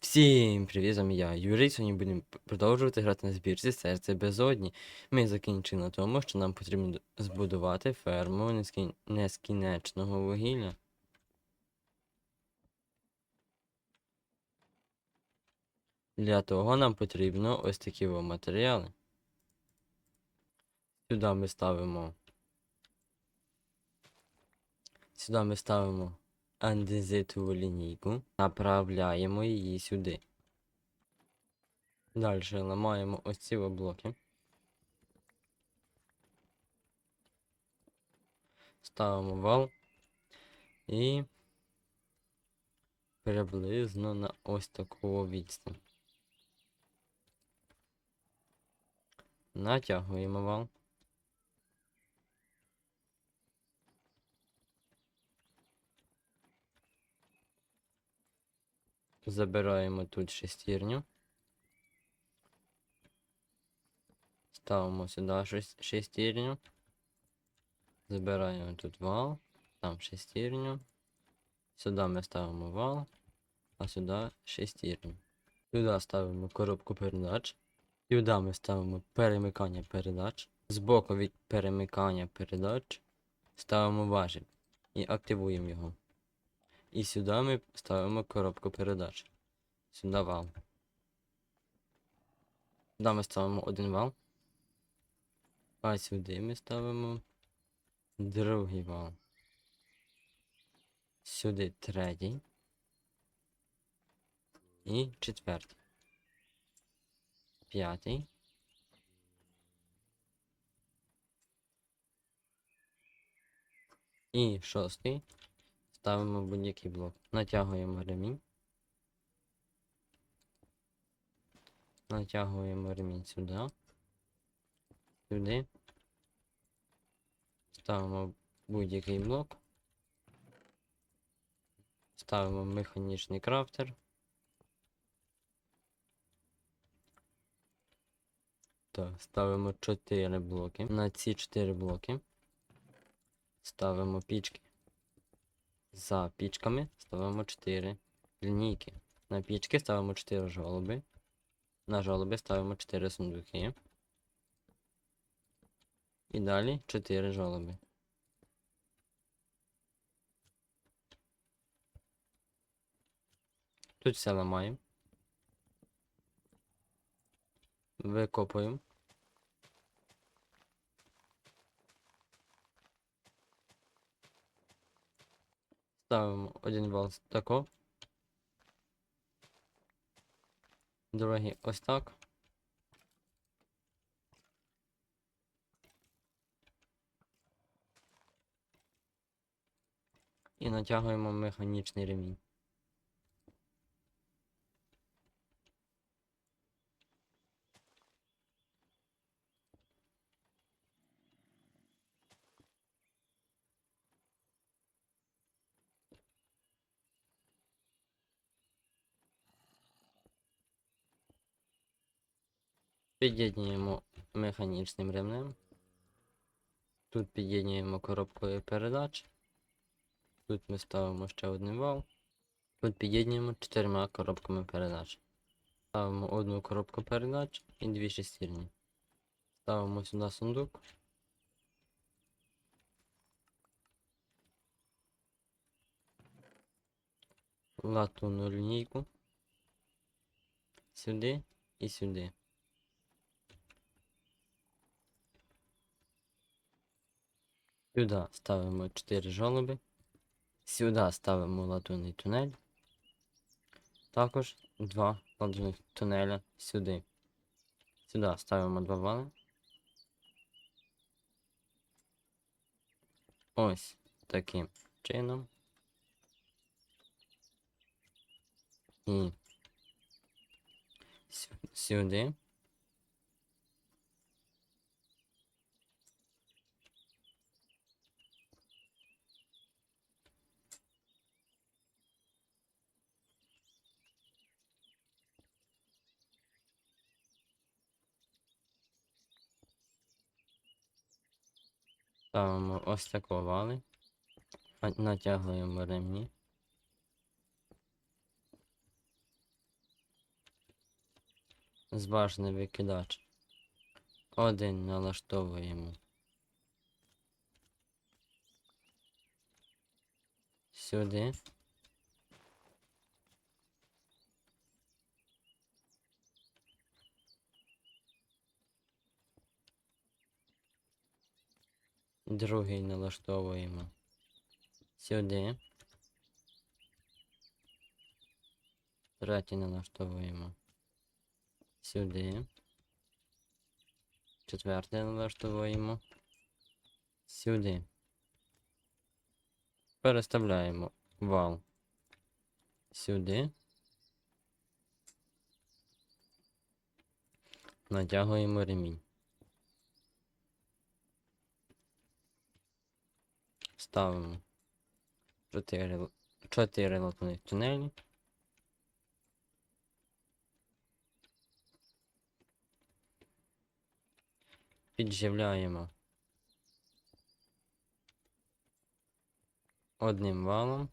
Всім привіт, з вами я, Юрій. Сьогодні будемо продовжувати грати на збірці серце безодні. Ми закінчили на тому, що нам потрібно збудувати ферму нескін... нескінченного вугілля. Для того нам потрібно ось такі матеріали. Сюди ми ставимо. Сюди ми ставимо андезитову лінійку, направляємо її сюди. Далі ламаємо ось ці блоки. Ставимо вал і приблизно на ось таку відстань. Натягуємо вал. Забираємо тут шестірню. Ставимо сюди шес- шестірню. Забираємо тут вал, там шестірню. Сюди ми ставимо вал, а сюди шестірню. Сюди ставимо коробку передач. Сюди ми ставимо перемикання передач. Збоку від перемикання передач ставимо важіль і активуємо його. І сюди ми ставимо коробку передач. Сюди вал. Сюди ми ставимо один вал. А сюди ми ставимо другий вал. Сюди третій. І четвертий. П'ятий. І шостий. Ставимо будь-який блок. Натягуємо ремінь. Натягуємо ремінь сюди. Сюди. Ставимо будь-який блок. Ставимо механічний крафтер. Так, ставимо 4 блоки. На ці 4 блоки ставимо пічки. За пічками ставимо 4 лінійки. На пічки ставимо 4 жолоби. На жолоби ставимо 4 сундуки. І далі 4 жолоби. Тут все ламаємо. Викопуємо. Ставимо один вал тако. Другий ось так. І натягуємо механічний ремінь. Під'єднуємо механічним ремнем. Тут під'єднуємо коробкою передач. Тут ми ставимо ще один вал. Тут під'єднуємо чотирма коробками передач. Ставимо одну коробку передач і дві шестірні. Ставимо сюди сундук. Латунну лінійку. Сюди і сюди. Сюди ставимо 4 жолоби. Сюди ставимо латунний тунель. Також два латунних тунеля сюди. Сюди ставимо два вали. Ось таким чином. І сю- сюди. Ставимо ось так овали. Натягуємо ремні. Зважний викидач. Один налаштовуємо. Сюди. Другий налаштовуємо. Сюди. Третій налаштовуємо. Сюди. Четвертий налаштовуємо. Сюди. Переставляємо вал сюди. Натягуємо ремінь. Ставимо 4, 4 латунних тунелі. Підживляємо одним валом.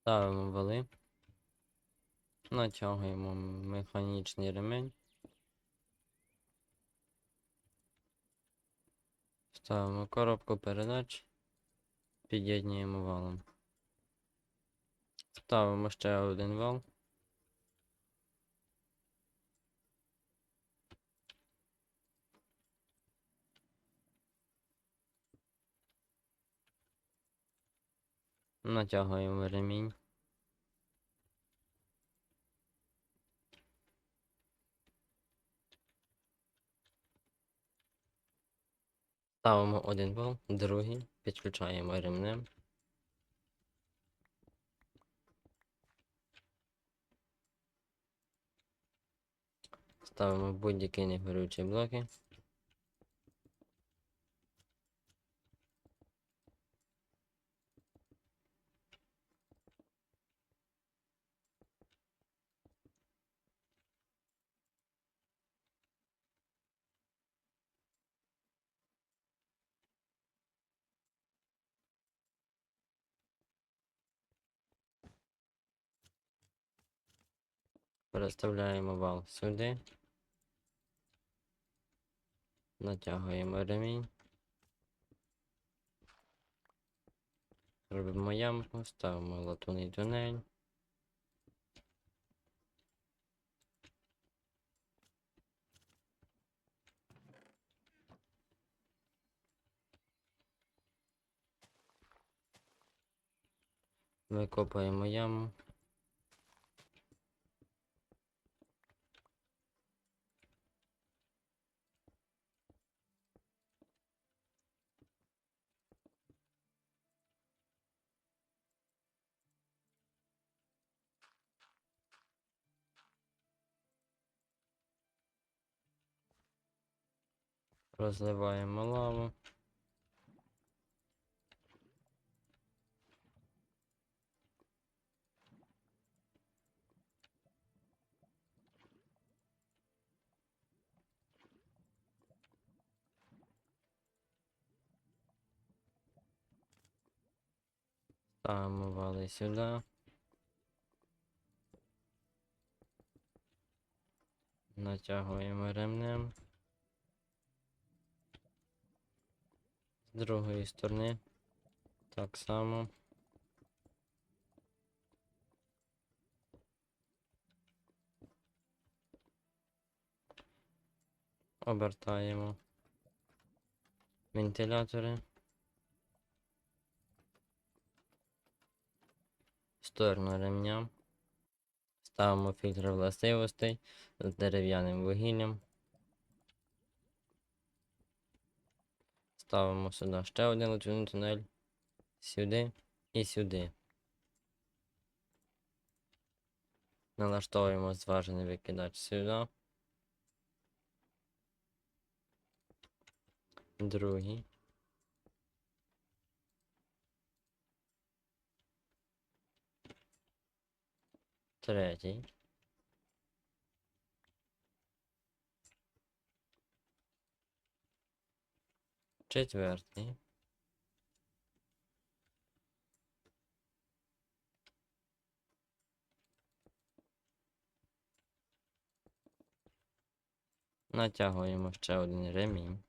Ставимо вали. Натягуємо механічний ремень. Ставимо коробку передач. Під'єднуємо валом. Ставимо ще один вал. Натягуємо ремінь. Ставимо один болт, другий, підключаємо ремнем. Ставимо будь-які негорючі блоки. Переставляємо вал сюди. Натягуємо ремінь. Робимо ямку, ставимо латунний тунель. Викопаємо яму. Розливаємо лаву. Ставимо вали сюди. Натягуємо ремнем. З другої сторони так само. Обертаємо вентилятори. Сторону ремня. Ставимо фільтр властивостей з дерев'яним вугіллям. Ставимо сюди ще один лучовий тунель. Сюди і сюди. Налаштовуємо зважений викидач сюди. Другий. Третій. Четвертий. Натягуємо ще один ремінь.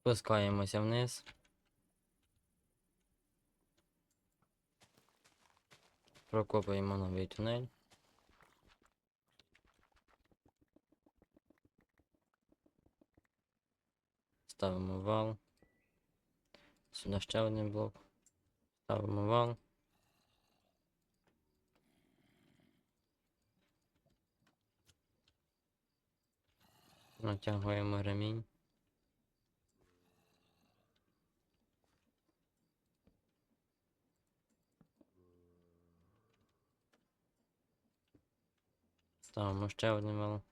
Спускаємося вниз. Прокопуємо новий тунель. Ставимо вал. Сюди ще один блок. Ставимо вал. Натягуємо ремінь. Ставимо ще один вал.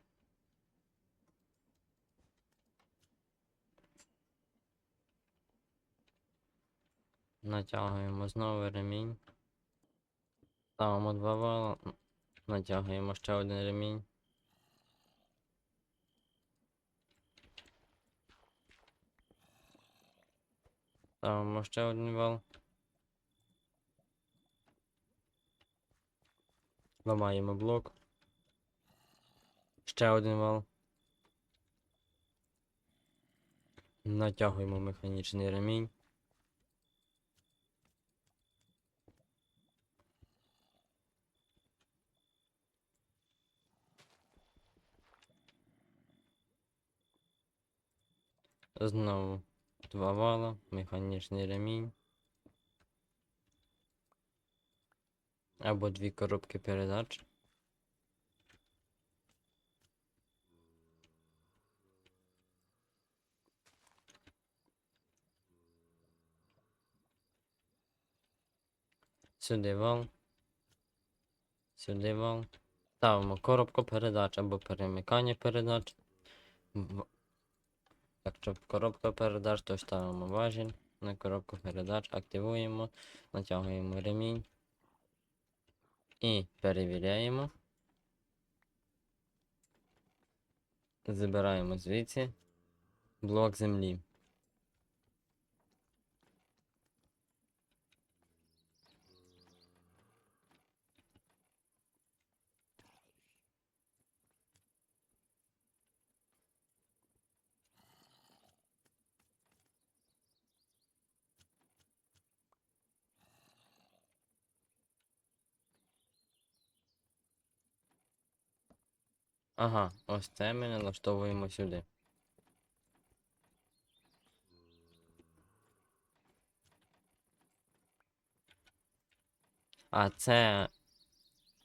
Натягуємо знову ремінь. Ставимо два вала. Натягуємо ще один ремінь. Ставимо ще один вал. Ламаємо блок. Ще один вал. Натягуємо механічний ремінь. Знову два вала, механічний ремінь. Або дві коробки передач. Сюди вал. Сюди вал. Ставимо коробку передач або перемикання передач. Якщо коробка передач, то ставимо важіль на коробку передач, активуємо, натягуємо ремінь і перевіряємо. Забираємо звідси блок землі. Ага, ось це ми налаштовуємо сюди. А це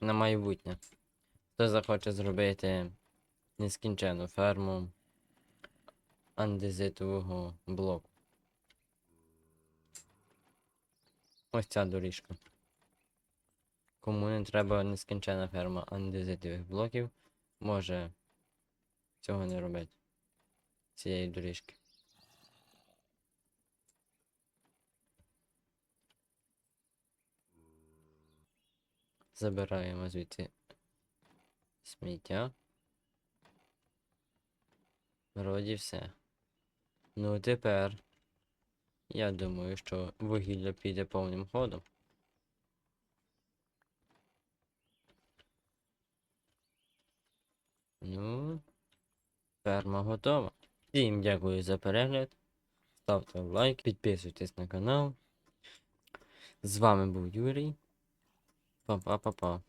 на майбутнє. Хто захоче зробити нескінчену ферму андезитового блоку. Ось ця доріжка. Кому не треба нескінчена ферма андезитових блоків, може цього не робити. Цієї доріжки. Забираємо звідси сміття. Вроді все. Ну тепер. Я думаю, що вугілля піде повним ходом. Ну, ферма готова. Всім дякую за перегляд. Ставте лайк, підписуйтесь на канал. З вами був Юрій. Па-па-па-па.